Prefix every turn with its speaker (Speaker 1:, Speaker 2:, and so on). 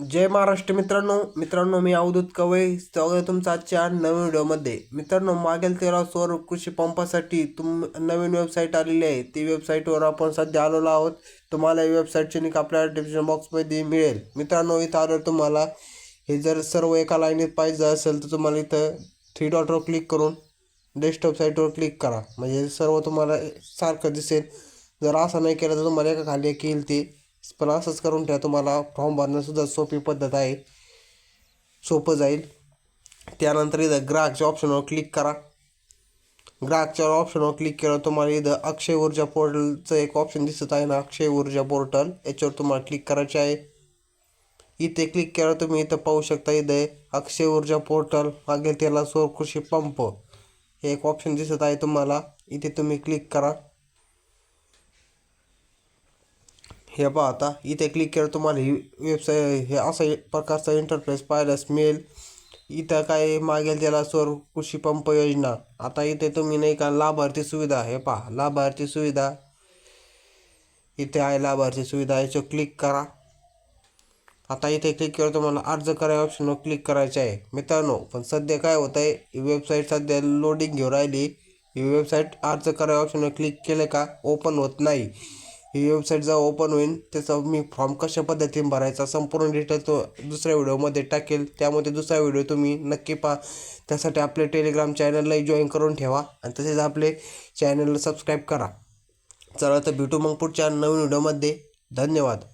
Speaker 1: जय महाराष्ट्र मित्रांनो. मित्रांनो मी अवधूत कवय स्वागत आहे तुमचं आजच्या नवीन व्हिडिओमध्ये. मित्रांनो मागील तेरा सौर कृषी पंपासाठी तुम नवीन वेबसाईट आलेली आहे. ती वेबसाईटवर आपण सध्या आलेलो आहोत. तुम्हाला या वेबसाईटची लिंक आपल्या डिस्क्रिप्शन बॉक्समध्ये मिळेल. मित्रांनो इथं आलं तुम्हाला. हे जर सर्व एका लाईनीत पाहिजे असेल तर तुम्हाला इथं थ्री डॉटवर क्लिक करून डेस्कटॉप साईटवर क्लिक करा. म्हणजे सर्व तुम्हाला सारखं दिसेल. जर असं नाही केलं तर तुम्हाला एका खाली एक येईल ते. पण असंच करून ठेवा तुम्हाला फॉर्म भरणंसुद्धा सोपी पद्धत आहे. सोपं जाईल. त्यानंतर इथं ग्राहकच्या ऑप्शनवर क्लिक करा. ग्राहकच्या ऑप्शनवर क्लिक केलं तुम्हाला इथं अक्षय ऊर्जा पोर्टलचं एक ऑप्शन दिसत आहे ना अक्षय ऊर्जा पोर्टल याच्यावर तुम्हाला क्लिक करायचे आहे. इथे क्लिक केलं तुम्ही इथं पाहू शकता इथे अक्षय ऊर्जा पोर्टल मागेल त्याला सौर कृषी पंप हे एक ऑप्शन दिसत आहे तुम्हाला. इथे तुम्ही क्लिक करा. हे पहा आता. इथे क्लिक केलं तुम्हाला ही वेबसाईट हे असा प्रकारचा इंटरफेस पाहायलाच मिळेल. इथं काय मागेल त्याला सौर कृषी पंप योजना. आता इथे तुम्ही नाही का लाभार्थी सुविधा हे पहा लाभार्थी सुविधा. इथे आहे लाभार्थी सुविधा याच्यावर क्लिक करा. आता इथे क्लिक केलं तुम्हाला अर्ज करायच्या ऑप्शनवर क्लिक करायचे आहे. मित्रांनो पण सध्या काय होत आहे ही वेबसाईट सध्या लोडिंग घेऊन राहिली. ही वेबसाईट अर्ज करायच्या ऑप्शनवर क्लिक केलं का ओपन होत नाही. ही वेबसाईट जेव्हा ओपन होईल त्याचा मी फॉर्म कशा पद्धतीने भरायचा संपूर्ण डिटेल तो दुसऱ्या व्हिडिओमध्ये टाकेल. त्यामध्ये दुसरा व्हिडिओ तुम्ही नक्की पहा. त्यासाठी आपले टेलिग्राम चॅनललाही जॉईन करून ठेवा आणि तसेच आपले चॅनलला सबस्क्राईब करा. चला तर भेटू मग पुढच्या नवीन व्हिडिओमध्ये धन्यवाद.